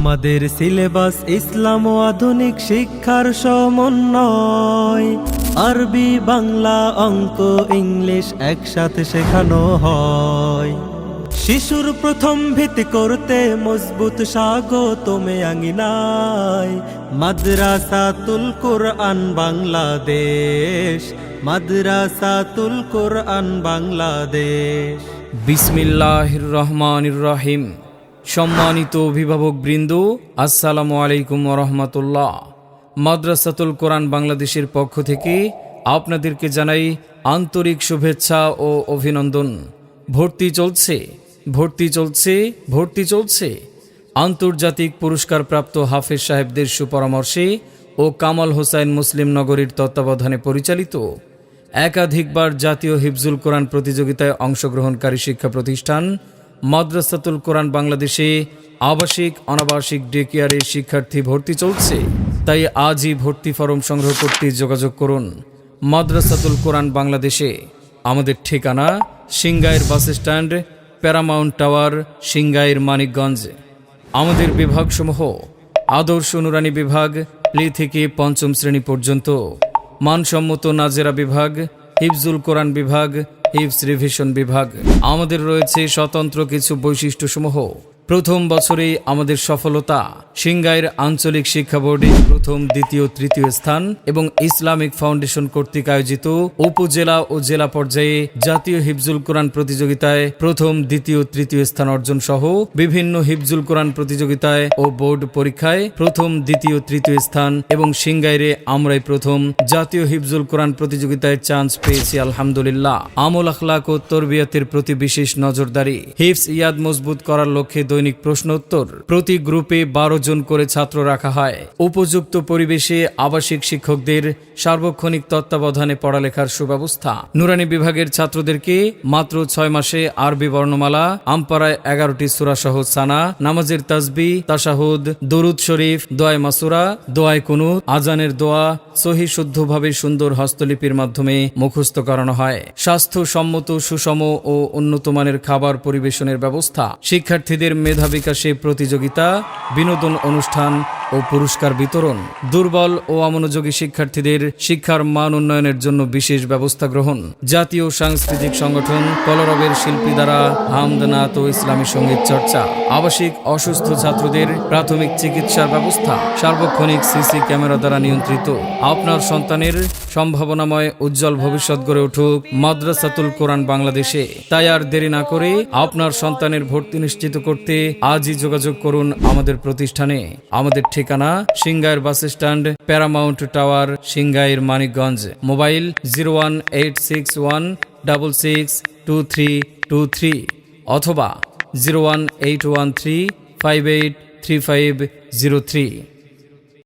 আমাদের সিলেবাস ইসলাম ও আধুনিক শিক্ষার সমন্বয়। আরবি, বাংলা, অঙ্ক, ইংলিশ একসাথে শেখানো হয়। শিশুর প্রথম ভিত্তি করতে মজবুত স্বাগতমে আঙ্গিনায় মাদ্রাসাতুল কোরআন বাংলাদেশ মাদ্রাসা মাদ্রাসাতুল কোরআন বাংলাদেশ। বিসমিল্লাহির রহমানির রহিম। সম্মানিত অভিভাবক বৃন্দ, আসসালামু আলাইকুম রহমতুল্লাহ মাদ্রাসাতুল কোরআন বাংলাদেশের পক্ষ থেকে আপনাদেরকে জানাই আন্তরিক শুভেচ্ছা ও অভিনন্দন। ভর্তি চলছে ভর্তি চলছে ভর্তি চলছে। আন্তর্জাতিক পুরস্কারপ্রাপ্ত হাফেজ সাহেবদের সুপরামর্শে ও কামাল হোসাইন মুসলিম নগরীর তত্ত্বাবধানে পরিচালিত একাধিকবার জাতীয় হিফজুল কোরআন প্রতিযোগিতায় অংশগ্রহণকারী শিক্ষা প্রতিষ্ঠান মাদ্রাসাতুল কোরআন বাংলাদেশে আবাসিক, অনাবাসিক ডে কেয়ারের শিক্ষার্থী ভর্তি চলছে। তাই আজই ভর্তি ফরম সংগ্রহ করতে যোগাযোগ করুন। মাদ্রাসাতুল কোরআন বাংলাদেশে। আমাদের ঠিকানা Singair bus stand, Paramount tower Singair Manikganj. আমাদের বিভাগসমূহ আদর্শ নুরানি বিভাগ, প্লে থেকে পঞ্চম শ্রেণি পর্যন্ত। মানসম্মত নাজেরা বিভাগ, হিফজুল কোরআন বিভাগ হিফস রিভিশন বিভাগ। আমাদের রয়েছে স্বতন্ত্র কিছু বৈশিষ্ট্যসমূহ। প্রথম বছরে আমাদের সফলতা সিংগাইর আঞ্চলিক শিক্ষা বোর্ডে প্রথম, দ্বিতীয়, তৃতীয় স্থান এবং ইসলামিক ফাউন্ডেশন কর্তৃক আয়োজিত উপজেলা ও জেলা পর্যায়ে জাতীয় হিফজুল কোরআন প্রতিযোগিতায় প্রথম, দ্বিতীয়, তৃতীয় স্থান অর্জন সহ বিভিন্ন হিফজুল কোরআন প্রতিযোগিতায় ও বোর্ড পরীক্ষায় প্রথম, দ্বিতীয়, তৃতীয় স্থান এবং সিংগাইরে আমরাই প্রথম জাতীয় হিফজুল কোরআন প্রতিযোগিতায় চান্স পেয়েছি, আলহামদুলিল্লাহ। আমল আখলাক ও তরবিয়াতের প্রতি বিশেষ নজরদারি। হিফস ইয়াদ মজবুত করার লক্ষ্যে দৈনিক প্রশ্নোত্তর। প্রতি গ্রুপে বারো জন করে ছাত্র রাখা হয়। উপযুক্ত পরিবেশে আবাসিক শিক্ষকদের সার্বক্ষণিক তত্ত্বাবধানে পড়ালেখার সুব্যবস্থা। নুরানি বিভাগের ছাত্রদেরকে মাত্র ছয় মাসে আরবি বর্ণমালা, আমপাড়ায় এগারোটি সুরাসহ সানা, নামাজের তাসবি তাসাহুদ দরুদ শরীফ, দোয়ায় মাসুরা, দোয়ায় কুনুত, আজানের দোয়া, সহি শুদ্ধভাবে সুন্দর হস্তলিপির মাধ্যমে মুখস্থ করানো হয়। স্বাস্থ্যসম্মত, সুষম ও উন্নত মানের খাবার পরিবেশনের ব্যবস্থা। শিক্ষার্থীদের মেধা বিকাশে প্রতিযোগিতা বিনোদন অনুষ্ঠান ও পুরস্কার বিতরণ। দুর্বল ও অমনোযোগী শিক্ষার্থীদের শিক্ষার মান উন্নয়নের জন্য বিশেষ ব্যবস্থা গ্রহণ। জাতীয় সাংস্কৃতিক সংগঠন কলরবের শিল্পী দ্বারা হামদনাথ ও ইসলামী সংগীত চর্চা। আবাসিক অসুস্থ ছাত্রদের প্রাথমিক চিকিৎসার ব্যবস্থা। সার্বক্ষণিক সিসি ক্যামেরা দ্বারা নিয়ন্ত্রিত। আপনার সন্তানের সম্ভাবনাময় উজ্জ্বল ভবিষ্যৎ গড়ে উঠুক মাদ্রাসাতুল কোরআন বাংলাদেশে। তাই আর দেরি না করে আপনার সন্তানের ভর্তি নিশ্চিত করতে আজই যোগাযোগ করুন আমাদের প্রতিষ্ঠানে। আমাদের ঠিকানা Singair bus stand, Paramount tower Singair Manikganj. Mobile zero অথবা zero one one three five eight three five zero three.